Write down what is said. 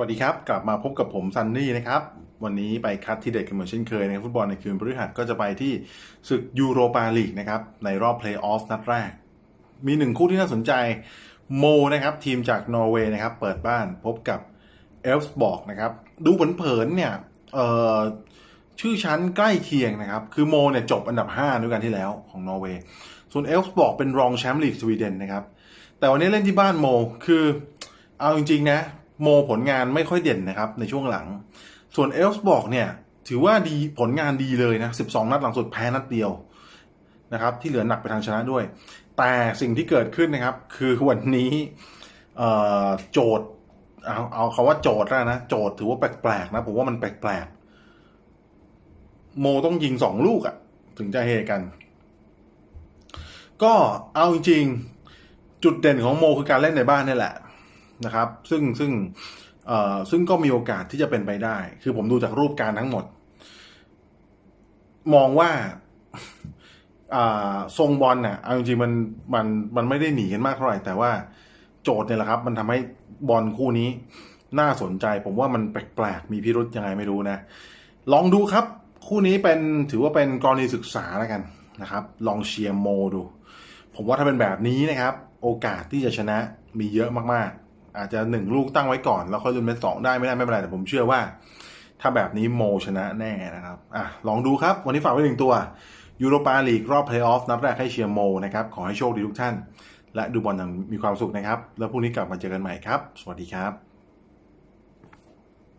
วัสดีครับ กลับมาพบกับผมซันนี่นะครับ วันนี้ไปคัดที่เด็ดกันเหมือนเช่นเคยในฟุตบอลในคืนพฤหัสก็จะไปที่ศึกยูโรปาลีกนะครับ ในรอบเพลย์ออฟนัดแรก มีหนึ่งคู่ที่น่าสนใจโมนะครับ ทีมจากนอร์เวย์นะครับ เปิดบ้านพบกับเอลส์บอกนะครับ ดูเผินๆเนี่ยชื่อชั้นใกล้เคียงนะครับ คือโมเนี่ยจบอันดับ 5 ด้วยกันที่แล้วของนอร์เวย์ส่วนเอลส์บอกเป็นรองแชมป์ลีกสวีเดนนะครับแต่วันนี้เล่นที่บ้านโมคือเอาจริงๆนะ โมผลงานไม่ค่อยเด่นนะครับในช่วงหลัง ส่วนเอลส์บอกเนี่ยถือว่าดีผลงานดีเลยนะ 12 นัดหลังสุดแพ้นัดเดียวนะครับ ที่เหลือหนักไปทางชนะด้วย แต่สิ่งที่เกิดขึ้นนะครับ คือวันนี้โจทย์เอาเอาคาว่าโจทย์แล้วนะ โจทย์ถือว่าแปลกๆนะ ผมว่ามันแปลกๆ โมต้องยิงสองลูกอะถึงจะเฮกัน ก็เอาจริงจุดเด่นของโมคือการเล่นในบ้านนี่แหละ นะครับ ซึ่งซึ่งเอ่อซึ่งก็มีโอกาสที่จะเป็นไปได้ คือผมดูจากรูปการทั้งหมด มองว่าทรงบอลน่ะเอาจริงๆมันมันมันไม่ได้หนีกันมากเท่าไหร่ แต่ว่าโจทย์เนี่ยแหละครับ มันทำให้บอลคู่นี้น่าสนใจ ผมว่ามันแปลกๆมีพิรุษยังไงไม่รู้นะ ลองดูครับ คู่นี้เป็นถือว่าเป็นกรณีศึกษาแล้วกันนะครับ ลองเชียร์โมดู ผมว่าถ้าเป็นแบบนี้นะครับ โอกาสที่จะชนะมีเยอะมากๆ อาจจะหนึ่งลูกตั้งไว้ก่อน แล้วค่อยลุ้นเป็นสองได้ไม่ได้ไม่เป็นไรแต่ผมเชื่อว่า ถ้าแบบนี้โมชนะแน่นะครับอะลองดูครับ วันนี้ฝากไว้หนึ่งตัวยูโรปาลีกรอบเพลย์ออฟนัดแรกให้เชียร์โมนะครับขอให้โชคดีทุกท่าน และดูบอลอย่างมีความสุขนะครับ แล้วพรุ่งนี้กลับมาเจอกันใหม่ครับ สวัสดีครับ